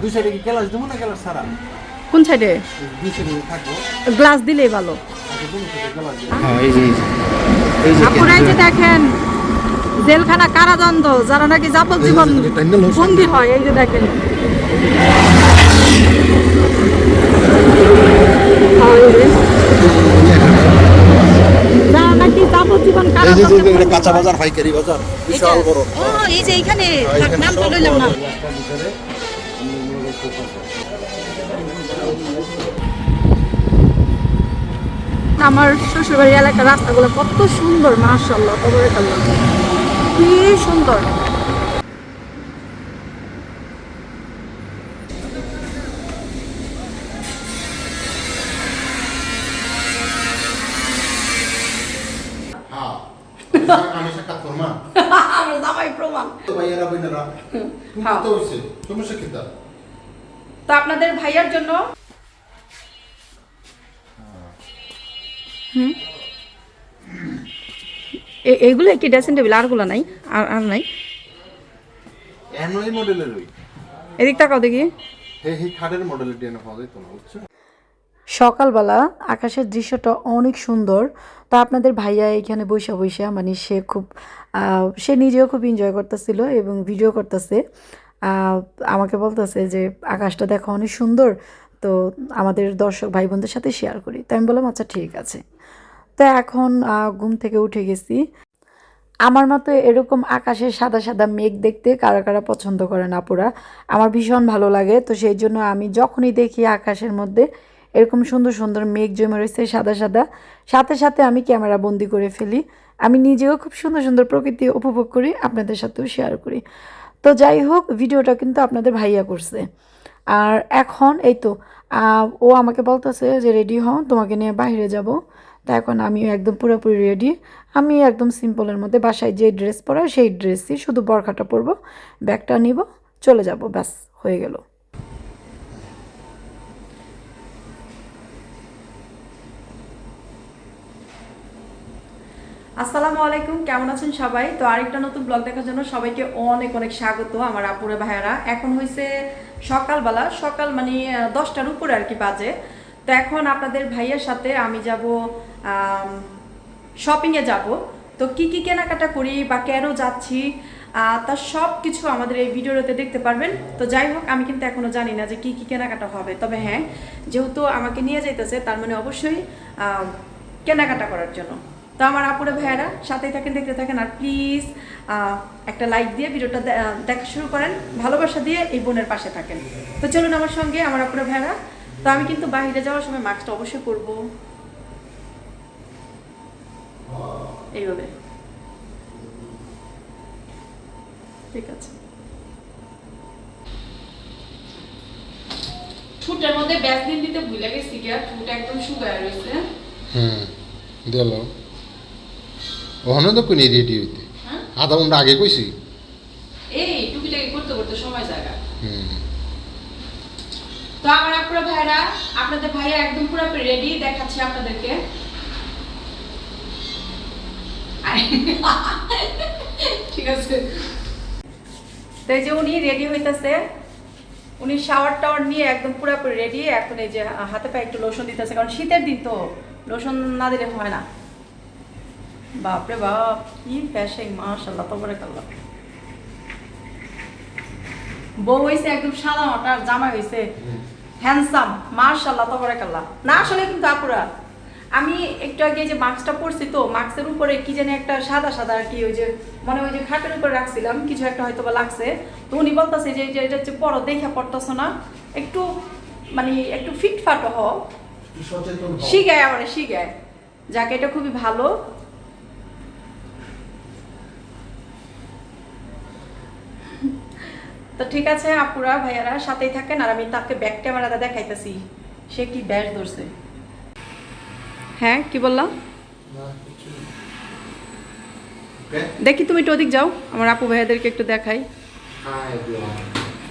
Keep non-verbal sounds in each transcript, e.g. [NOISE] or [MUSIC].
দুই সাইডে কি গ্লাস দেবো না গ্লাস ছাড়া কোন সাইডে দুই সাইডে থাকব গ্লাস দিলেই ভালো আচ্ছা দুই সাইডে গ্লাস দিয়ে হ্যাঁ এই যে এই যে। এই এই যে দেখেন জেলখানা কারাদণ্ড যারা নাকি যাবজ্জীবন বন্দি হয় এই যে দেখেন কাঁচা বাজার পাইকারি বাজার বিশাল বড় ও এই যে এখানে নাম তো লইলাম না আমার শ্বশুরবাড়ি এলাকার রাস্তাগুলো কত সুন্দর মার্শাল্লাহ কাল্লা কি সুন্দর হ্যাঁ আমি সাক্ষাৎ করমা জামাই প্রমাণ। তো ভাইয়েরা বোনেরা তুমি হ্যাঁ। কত হইছে সমস্যা কি তো আপনাদের ভাইয়ার জন্য? হুম। এইগুলো কি ড্রেসিং টেবিল আরগুলো নাই আর আর নাই। এনওয়াই মডেলের ওই এদিক তাকাও দেখি। হে হে খাটের মডেলের ডিএনএ পাওয়া যায় তো না বুঝছ? সকালবেলা আকাশের দৃশ্যটা অনেক সুন্দর। তো আপনাদের ভাইয়া এখানে বৈশা বৈশা মানে সে খুব সে নিজেও খুব এনজয় করতেছিল এবং ভিডিও করতেছে। আমাকে বলতেছে যে, আকাশটা দেখো অনেক সুন্দর, তো আমাদের দর্শক ভাই বোনদের সাথে শেয়ার করি। তো আমি বললাম আচ্ছা ঠিক আছে। তো এখন ঘুম থেকে উঠে গেছি। আমার মতো এরকম আকাশে সাদা সাদা মেঘ দেখতে কারা কারা পছন্দ করেন আপুরা? আমার ভীষণ ভালো লাগে, তো সেই জন্য আমি যখনই দেখি আকাশের মধ্যে এরকম সুন্দর সুন্দর মেঘ জমে রয়েছে, সাদা সাদা। সাথে সাথে আমি ক্যামেরা বন্দি করে ফেলি। আমি নিজেও খুব সুন্দর সুন্দর প্রকৃতি উপভোগ করি, আপনাদের সাথেও শেয়ার করি। তো যাই হোক, ভিডিওটা কিন্তু আপনাদের ভাইয়া করছে। আর এখন, এই তো ও আমাকে বলতেছে যে রেডি হও, তোমাকে নিয়ে বাইরে যাব। তা এখন আমিও একদম পুরোপুরি রেডি আমি একদম সিম্পলের মধ্যে বাসায় যে ড্রেস পরা, সেই ড্রেসই শুধু বরখাটা পরবো, ব্যাগটা নিব, চলে যাব, ব্যাস, হয়ে গেল। আসসালামু আলাইকুম, কেমন আছেন সবাই? তো আরেকটা নতুন ব্লগ দেখার জন্য সবাইকে অনেক অনেক স্বাগত আমার আপুরে ভাইয়ারা। এখন হয়েছে সকালবেলা, সকাল মানে দশটার উপরে আর কি বাজে। তো এখন আপনাদের ভাইয়ার সাথে আমি যাব শপিংয়ে যাব। তো কি কি কেনাকাটা করি বা কেন যাচ্ছি তার সব কিছু আমাদের এই ভিডিওতে দেখতে পারবেন। তো যাই হোক, আমি কিন্তু এখনও জানি না যে কি কি কেনাকাটা হবে। তবে হ্যাঁ যেহেতু আমাকে নিয়ে যাইতেছে, তার মানে অবশ্যই কেনাকাটা করার জন্য। তো আমার আপুরে ভাইয়ারা সাথেই থাকেন দেখতে থাকেন। আর প্লিজ একটা লাইক দিয়ে ভিডিওটা দেখা শুরু করেন। ভালোবাসা দিয়ে এই বোনের পাশে থাকেন। তো চলুন আমার সঙ্গে আমার আপুরে ভাইয়ারা। তো আমি কিন্তু বাইরে যাওয়ার সময় মাস্কটা অবশ্যই করব এইভাবে। ঠিক আছে। ঠোঁটের মধ্যে ব্যাস ব্যাসলিন দিতে ভুলে গেছি গিয়া ঠোঁট একদম শুকায় রয়েছে। হুম দিল। ওখানে তো কোন রেডি হইতে? আধা ঘণ্টা আগে কইছি। এই টুকিটাকি করতে করতে সময় জায়গা। তো আমার আপুরা ভাইরা আপনাদের ভাইয়া একদম পুরো রেডি দেখাচ্ছি আপনাদেরকে। [LAUGHS] ঠিক আছে। তো এই যে উনি রেডি হইতেছে উনি শাওয়ার টাওয়ার নিয়ে একদম পুরোপুরি রেডি এখন এই যে হাতে পায়ে একটু লোশন দিতেছে কারণ শীতের দিন তো লোশন না দিলে হয় না। বাপরে বাপ কি ফ্যাশন মাশাল্লাহ তোমরা কাল্লা বউ হইছে একদম সাদা মাটা আর জামা হইছে হ্যান্ডসাম মাশাল্লাহ তোমরা কাল্লা না আসলে কিন্তু আপুরা আমি একটু আগে যে মাস্কটা পরছি তো মাস্কের উপরে কি জানি একটা সাদা সাদা আর কি ওই যে মনে ওই যে খাটের উপরে রাখছিলাম কিছু একটা হয়তো বা লাগছে। তো উনি বলতেছে যে এটা হচ্ছে পরো দেখা পড়তেছো না একটু মানে একটু ফিটফাট হও। শিখায় আমার শিখায়। যাকে এটা খুবই ভালো। তো ঠিক আছে আপুরা ভাইয়ারা সাথেই থাকেন আর আমি তাকে ব্যাক ক্যামেরাটা দেখাইতেছি। সে কি ব্যাস ধরছে? হ্যাঁ কি বললাম দেখি তুমি একটু ওদিক যাও আমার আপু ভাইয়াদেরকে একটু দেখাই.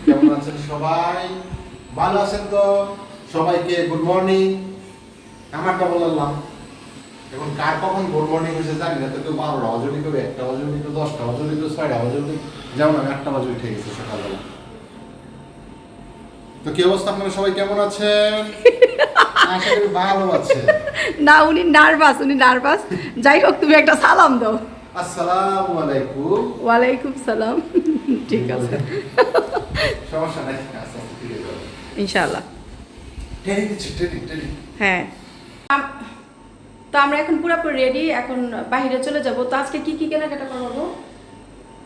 কেমন আছেন সবাই? ভালো আছেন তো? সবাইকে গুড মর্নিং আমারটা বললাম এখন কার কখন গুড মর্নিং হয়েছে জানি না তো কেউ বারোটা বাজে কেউ একটা বাজে কেউ দশটা বাজে কেউ ছয়টা বাজে যেমন আমি আটটা বাজে উঠে গেছি সকালবেলা। তো কি অবস্থা আপনারা সবাই কেমন আছেন? [LAUGHS] আশা করি ভালো আছেন। না উনি নার্ভাস উনি নার্ভাস যাই হোক তুমি একটা সালাম দাও। আসসালামু আলাইকুম। ওয়ালাইকুম সালাম। ঠিক আছে। সমস্যা নাই আচ্ছা আচ্ছা, ইনশাআল্লাহ। হ্যাঁ। তো আমরা এখন পুরোপুরি রেডি এখন বাইরে চলে যাব। তো আজকে কি কি কেনাকাটা করব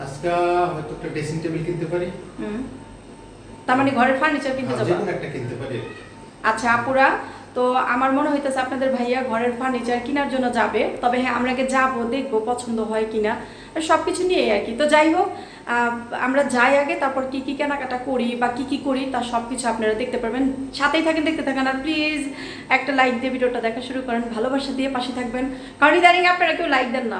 আজকে হয়তো একটা ড্রেসিং টেবিল কিনতে পারি। হুম। তার মানে ঘরের ফার্নিচার কিনতে যাব যাব? যে একটা কিনতে পারি আচ্ছা আপুরা তো আমার মনে হইতেছে আপনাদের ভাইয়া ঘরের ফার্নিচার কেনার জন্য যাবে, তবে হ্যাঁ আমরা আগে যাব, দেখব পছন্দ হয় কিনা। সব কিছু নিয়ে আর কি। তো যাই হোক আমরা যাই আগে, তারপর কি কি কেনাকাটা করি বা কি কি করি তার সব কিছু আপনারা দেখতে পারবেন। সাথেই থাকেন, দেখতে থাকেন, আর প্লিজ একটা লাইক দিয়ে ভিডিওটা দেখা শুরু করেন। ভালোবাসা দিয়ে পাশে থাকবেন। কারণ ইদানিং আপনারা কেউ লাইক দেন না।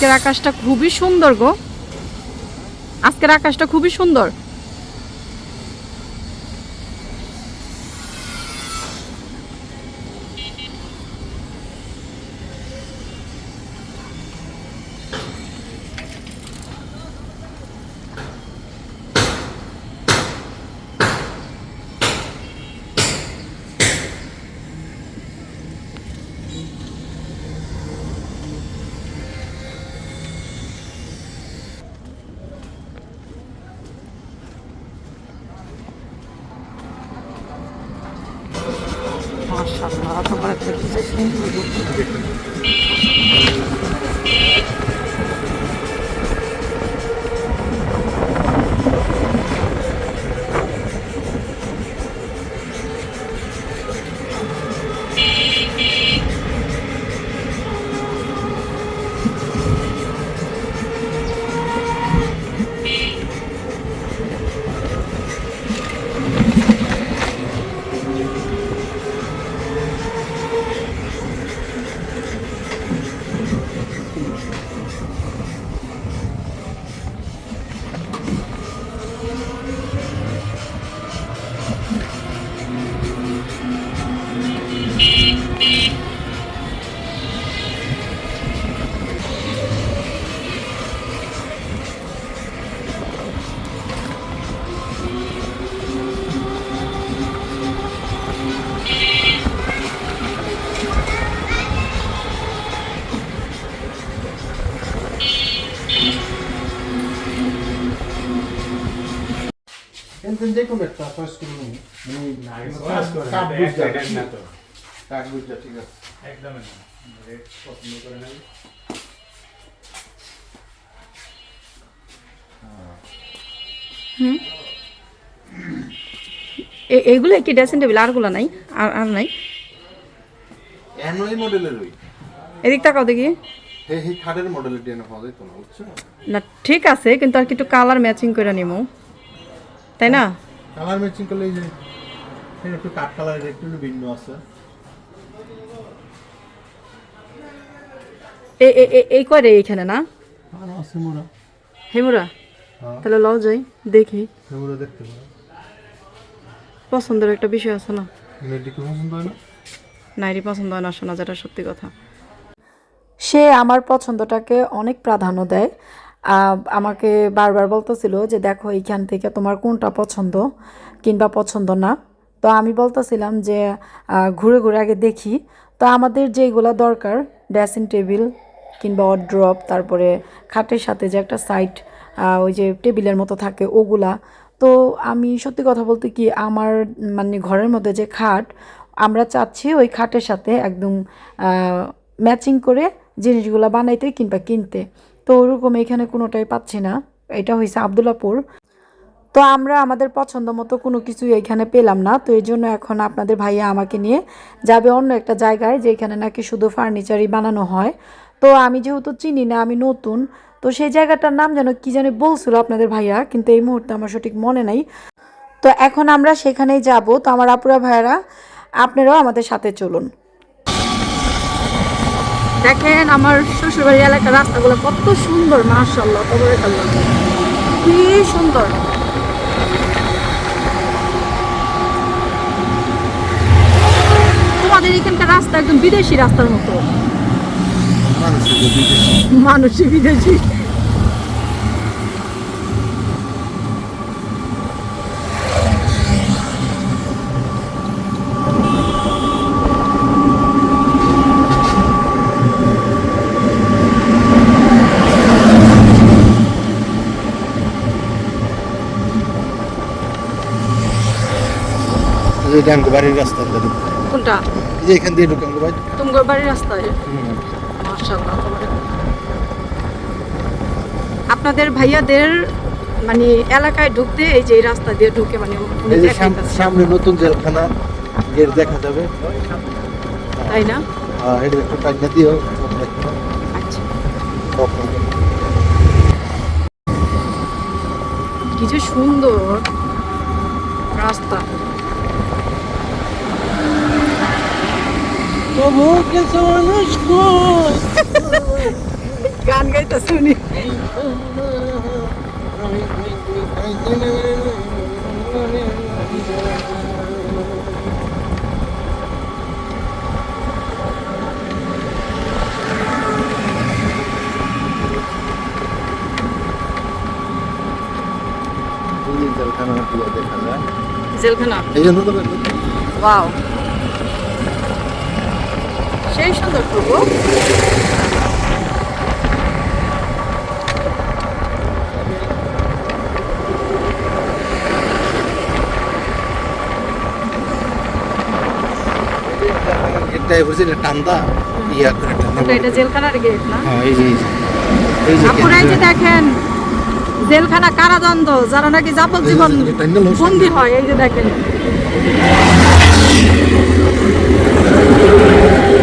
আজকের আকাশটা খুবই সুন্দর গো। আজকের আকাশটা খুবই সুন্দর। মাশাআল্লাহ তোমার একটা যে সুন্দর কোনো একটা চয়েস করে মানে ঠিক আছে। এ- এগুলো কি ড্রেসিং টেবিল আরগুলো নাই? আর আর নাই? এনওই মডেলের ওই। এদিক তাকাও দেখি। হে হে খাটের মডেলের ডিএনএ পাওয়া যায় তো না বুঝছ? না ঠিক আছে কিন্তু আর কি একটু কালার ম্যাচিং করে নিমু। তাই না? কালার ম্যাচিং করলে এই যে এর একটু কাঠ কালারের একটু ভিন্ন আছে। এ- এ- এ- এই করে এইখানে না? আর আছে মোরা হেমুরা? হ্যাঁ। তাহলে লও যাই দেখি। সেগুলো দেখতে পারো। পছন্দের একটা বিষয় আছে না? পছন্দ হয় না? নাইরি পছন্দ হয় না শোনা যেটা সত্যি কথা। সে আমার পছন্দটাকে অনেক প্রাধান্য দেয়। আমাকে বারবার বলতেছিল যে, দেখো, এইখান থেকে তোমার কোনটা পছন্দ কিংবা পছন্দ না? তো আমি বলতেছিলাম যে ঘুরে ঘুরে আগে দেখি। তো আমাদের যেগুলো দরকার, ড্রেসিং টেবিল কিংবা অড্রপ তারপরে খাটের সাথে যে একটা সাইড ওই যে টেবিলের মতো থাকে, ওগুলা। তো আমি সত্যি কথা বলতে কি, আমার মানে ঘরের মধ্যে যে খাট, আমরা চাচ্ছি ওই খাটের সাথে একদম ম্যাচিং করে জিনিসগুলো বানাইতে কিংবা কিনতে। তো ওরকম এখানে কোনোটাই পাচ্ছি না। এটা হয়েছে আবদুল্লাপুর। তো আমরা আমাদের পছন্দ মতো কোনো কিছু এখানে পেলাম না। তো এই জন্য এখন আপনাদের ভাইয়া আমাকে নিয়ে যাবে অন্য একটা জায়গায়, যেখানে নাকি শুধু ফার্নিচারই বানানো হয়। তো আমি যেহেতু চিনি না, আমি নতুন, তো সেই জায়গাটার নাম যেন কি জানি বলছিল আপনাদের ভাইয়া, কিন্তু এই মুহূর্তে আমার সঠিক মনে নাই। তো এখন আমরা সেখানেই যাব। তো আমার আপুরা ভাইয়ারা, আপনারাও আমাদের সাথে চলুন। দেখেন আমার শ্বশুরবাড়ি এলাকার রাস্তাগুলো কত সুন্দর মার্শাল্লাহ তবে কি সুন্দর। তোমাদের এখানকার রাস্তা একদম বিদেশি রাস্তার মতো। মানুষই বিদেশি। এই যে বাড়ির রাস্তা দিয়ে। কোনটা? এই যে এখান দিয়ে ঢুকে বাড়ি। বাড়ির রাস্তায়? মাশাআল্লাহ আপনাদের ভাইয়াদের মানে এলাকায় ঢুকতে এই যে রাস্তা দিয়ে ঢুকে মানে এই যে সামনে নতুন জেলখানা গেট দেখা যাবে। তাই না? আর এটা একটু দিও আচ্ছা। তখন কি যে সুন্দর রাস্তা। গান গাইতেছে উনি এই যে জেলখানা গুলো দেখা যায়। জেলখানা? এই জন্য তো ওয়াও সেই সুন্দর প্রভু এটা হচ্ছে এটা টান্দা ইয়া করে টান্দা এটা জেলখানার গেট না? হ্যাঁ এই যে এই যে এই এই যে দেখেন জেলখানা কারাদণ্ড যারা নাকি যাবজ্জীবন এই যে টাইনা লোক বন্দি হয় এই যে দেখেন।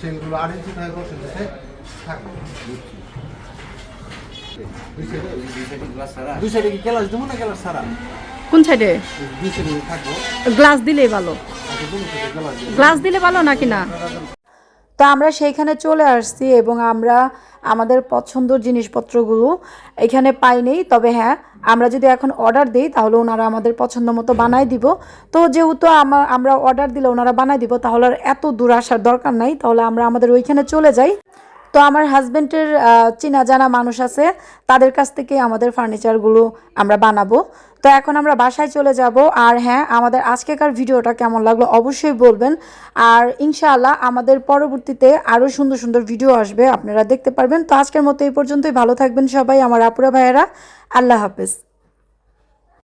সেগুলো আর ইঞ্চি থাকে কোন সাইডে? গ্লাস দিলেই ভালো। আচ্ছা গ্লাস দিলে ভালো নাকি না? তো আমরা সেইখানে চলে আসছি এবং আমরা আমাদের পছন্দর জিনিসপত্রগুলো এখানে পাইনি তবে হ্যাঁ আমরা যদি এখন অর্ডার দিই তাহলে ওনারা আমাদের পছন্দ মতো বানাই দিব। তো যেহেতু আমার আমরা অর্ডার দিলে ওনারা বানাই দিব তাহলে আর এত দূর আসার দরকার নাই। তাহলে আমরা আমাদের ওইখানে চলে যাই। তো আমার হাজব্যান্ডের চেনা জানা মানুষ আছে, তাদের কাছ থেকে আমাদের ফার্নিচারগুলো আমরা বানাবো। তো এখন আমরা বাসায় চলে যাব, আর হ্যাঁ আমাদের আজকেকার ভিডিওটা কেমন লাগল অবশ্যই বলবেন। আর ইনশাআল্লাহ আমাদের পরবর্তীতে আরও সুন্দর সুন্দর ভিডিও আসবে, আপনারা দেখতে পারবেন। তো আজকের মতো এই পর্যন্তই, ভালো থাকবেন সবাই, আমার আপুরা ভাইয়েরা। আল্লাহ হাফেজ।